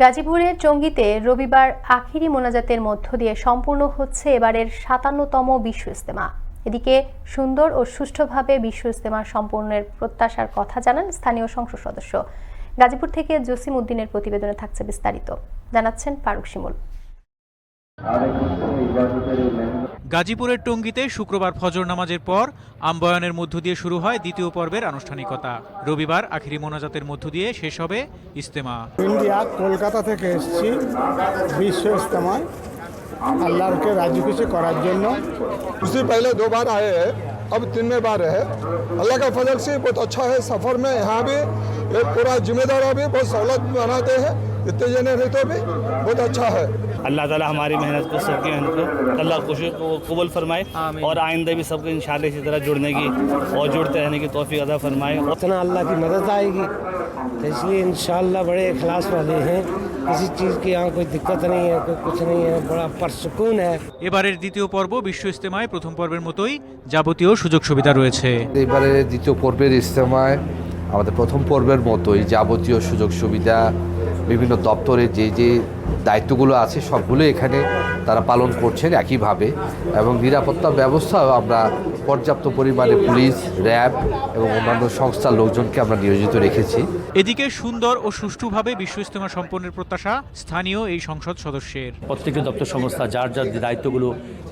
গাজীপুরের চঙ্গিতে রবিবার আখিরি মোনাজাতের মধ্য দিয়ে সম্পূর্ণ হচ্ছে এবারের সাতান্নতম বিশ্ব ইস্তেমা এদিকে সুন্দর ও সুষ্ঠুভাবে বিশ্ব ইস্তেমা সম্পূর্ণের প্রত্যাশার কথা জানান স্থানীয় সংসদ সদস্য। গাজীপুর থেকে জসিম উদ্দিনের প্রতিবেদনে থাকছে বিস্তারিত। জানাচ্ছেন ফারুক শিমুল। গাজীপুরের টঙ্গীতে শুক্রবার ফজর নামাজের পর আম্বয়নের মধ্য দিয়ে শুরু হয় দ্বিতীয় পর্বের আনুষ্ঠানিকতা রবিবার আখিরি মোনাজাতের মধ্য দিয়ে শেষ হবে ইস্তেমা ইন্ডিয়া কলকাতা থেকে এসেছি বিশ্ব ইস্তেমায় আল্লাহকে রাজি খুশি করার জন্য उससे पहले दो बार आए हैं अब तीनवें बार है अल्लाह का फजल से बहुत अच्छा है सफ़र में यहाँ भी एक पूरा जिम्मेदार भी बहुत सहूलत बनाते हैं इतने जने रहते भी बहुत अच्छा है अल्लाह ताला हमारी मेहनत को सबकी मेहनत को अल्लाह खुशी को कबूल फरमाए और आइंदा भी सबको इंशाल्लाह इसी तरह जुड़ने की और जुड़ते रहने की तौफीक अदा फरमाए उतना अल्लाह की मदद आएगी तो इसलिए इंशाल्लाह बड़े इखलास वाले हैं किसी चीज़ की यहाँ कोई दिक्कत नहीं है कोई कुछ नहीं है बड़ा परसकून है এবারের দ্বিতীয় পর্ব বিশ্ব ইস্তেমায় প্রথম পর্বের মতোই যাবতীয় সুযোগ সুবিধা রয়েছে এবারে দ্বিতীয় পর্বের ইজতেমায় আমাদের প্রথম পর্বের মতোই যাবতীয় সুযোগ সুবিধা বিভিন্ন দপ্তরে যে যে দায়িত্বগুলো আছে সবগুলো এখানে তারা পালন করছেন একইভাবে এবং নিরাপত্তা ব্যবস্থাও আমরা পর্যাপ্ত পরিমাণে পুলিশ র্যাব এবং অন্যান্য সংস্থার লোকজনকে আমরা নিয়োজিত রেখেছি। এদিকে সুন্দর ও সুষ্ঠুভাবে বিশ্ব ইস্তেমা সম্পন্নের প্রত্যাশা স্থানীয় এই সংসদ সদস্যের। প্রত্যেকটি দপ্তর সংস্থা যার যার দায়িত্বগুলো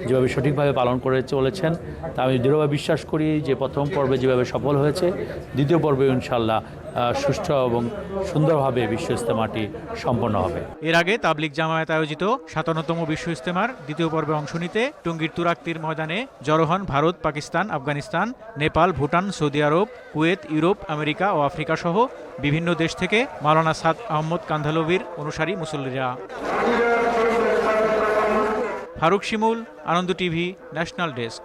যেভাবে সঠিকভাবে পালন করে চলেছেন তা আমি দৃঢ়ভাবে বিশ্বাস করি যে প্রথম পর্বে যেভাবে সফল হয়েছে দ্বিতীয় পর্বে ইনশাল্লাহ সুষ্ঠু এবং সুন্দরভাবে বিশ্ব ইস্তেমাটি সম্পন্ন হবে। এর আগে তাবলিক জামায়াত আয়োজিত সাতান্নতম বিশ্ব ইস্তেমার দ্বিতীয় পর্বে অংশ নিতে টঙ্গীর তুরাক্তির ময়দানে জড়ো হন Bharat, Pakistan, Afghanistan, Nepal, Bhutan, Saudi Arab, Kuwait, Europe, America ও আফ্রিকা সহ বিভিন্ন দেশ থেকে মাওলানা সাদ আহমদ কান্ধালভির অনুসারী মুসল্লিরা। Faruk Shimul, Ananda TV, national desk.